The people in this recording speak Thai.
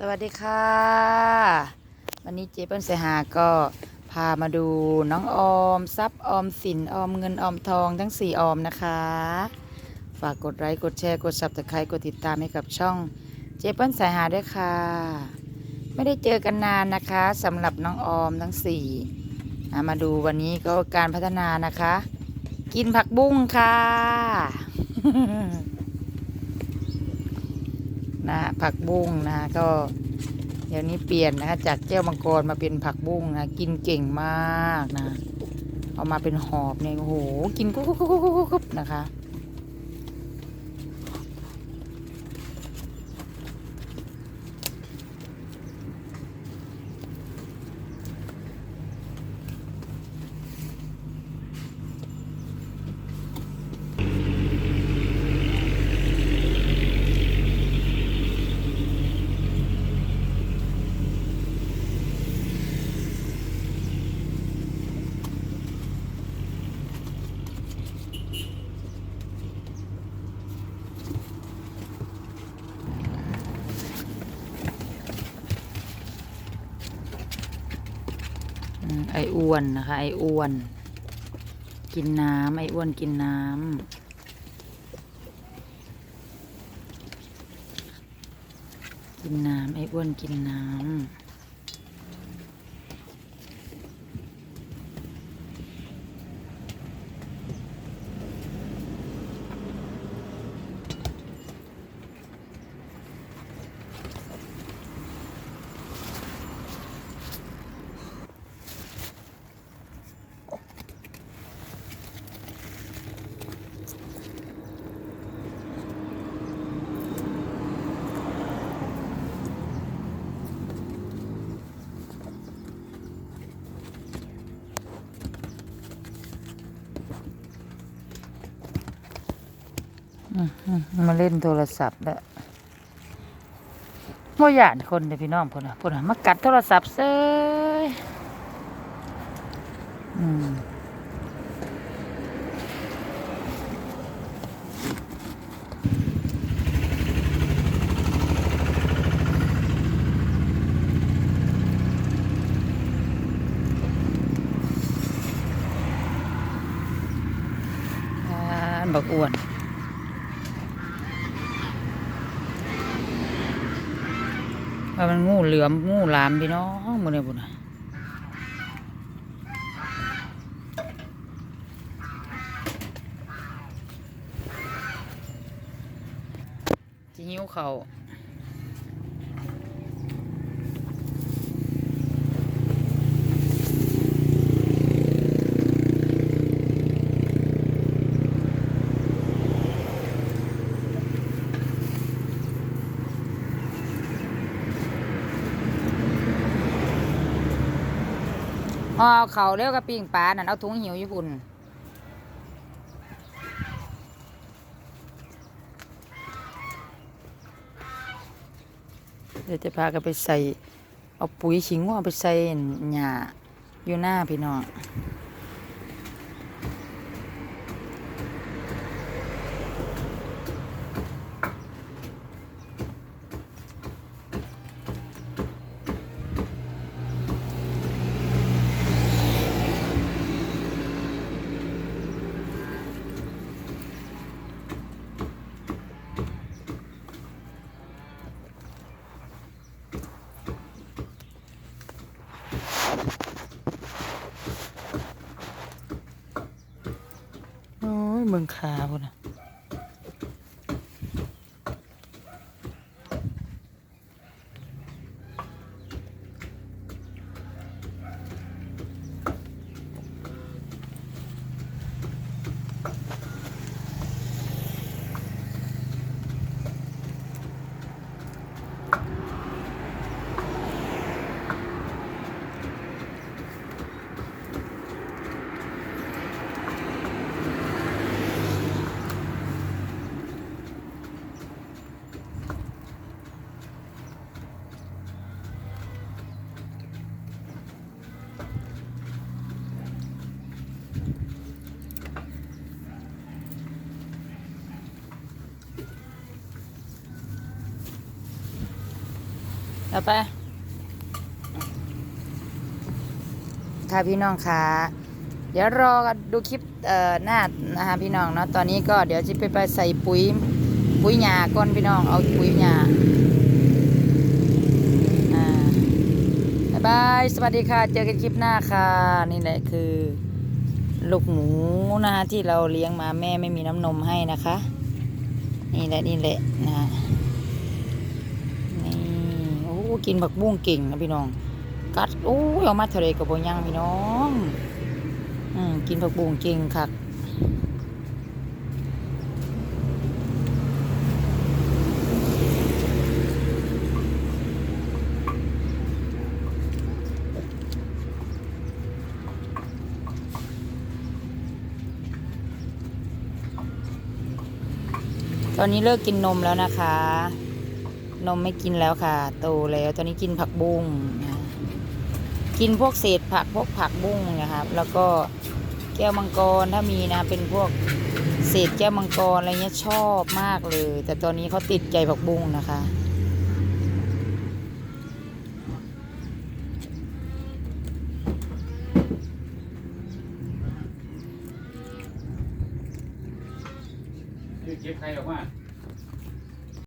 สวัสดีค่ะ วันนี้เจ๊เปิ้ลเสหาก็พามาดูน้องออม ทรัพย์ออมสินออมเงินออมทองทั้ง 4 ออมนะคะ ฝากกดไลค์กดแชร์กด subscribe กดติดตามให้กับช่องเจ๊เปิ้ลสายหาด้วยค่ะ ไม่ได้เจอกันนานนะคะสำหรับน้องออมทั้ง4อ่มาดูวันนี้ก็การพัฒนานะคะ กินผักบุ้งค่ะ นะผักบุ้งนะก็เดี๋ยวนี้เปลี่ยนนะคะจากแก้วมังกรมาเป็นผักบุ้งนะกินเก่งมากนะ เอามาเป็นหอบเนี่ยโอ้โหกินกุ๊บกุ๊บกุ๊บกุ๊บกุ๊บนะคะ ไออ้วนนะคะ ไออ้วน กินน้ำไออ้วนกินน้ำกินน้ำไออ้วนกินน้ำ มาเล่นโทรศัพท์แล้วว่าหยาดคนเดี๋ยพี่น้องคนน่ะคนน่ะมากัดโทรศัพท์เซ้ยอืมอ่าบักอ้วน ว่ามันงูเหลือมงูหลามพี่น้องมือในบุญนะจะหิวเขาว ห่อเขาเร็วกับปิ้งปลานั่นเอาถุงหิวญี่ปุ่นเดี๋ยวจะพากันไปใส่ เอาปุ๋ยขิงว่าไปใส่หญ้าอยู่หน้าพี่น้อง เมืองคาพุ่นน่ะ เอไป ค่ะพี่น้องค่ะ เดี๋ยวรอดูคลิปหน้านะคะพี่น้องเนาะ ตอนนี้ก็เดี๋ยวจะไปไปใส่ปุ๋ย ปุ๋ยหญ้าก่อนพี่น้อง เอาปุ๋ยหญ้าบ๊ายบาย สวัสดีค่ะ เจอกันคลิปหน้าค่ะ นี่แหละคือ ลูกหมูนะคะที่เราเลี้ยงมาแม่ไม่มีน้ำนมให้นะคะ นี่แหละนี่แหละนะฮะ กินผักบุ้งเก่งนะพี่น้อง กัดโอ้ยเอามาทะเลกับโบยังพี่น้องอืมกินผักบุ้งเก่งคักตอนนี้เลิกกินนมแล้วนะคะ นมไม่กินแล้วค่ะ โตแล้วตอนนี้กินผักบุ้งนะกินพวกเศษผักพวกผักบุ้งนะครับ แล้วก็แก้วมังกรถ้ามีนะเป็นพวกเศษแก้วมังกรอะไรเงี้ยชอบมากเลย แต่ตอนนี้เขาติดใจผักบุ้งนะคะเก็บใครออกมา